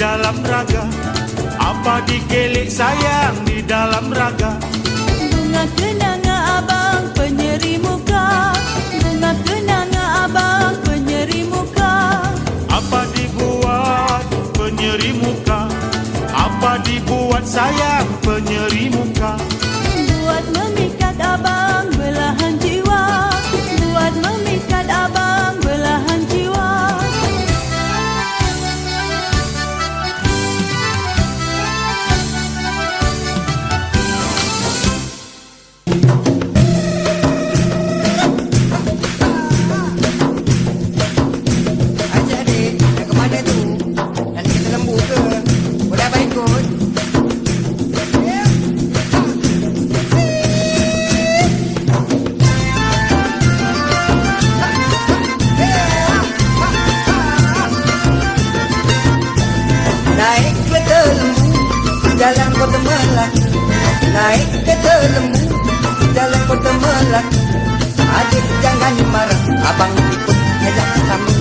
dalam raga? Apa digelik sayang di dalam raga? Bunga kenanga abang penyeri muka. Bunga kenanga abang penyeri muka. Apa dibuat penyeri muka? Apa dibuat sayang penyeri muka Naik kereta lembu, jalan kota Melaka. Adik jangan marah, abang ikut. Adik jangan marah,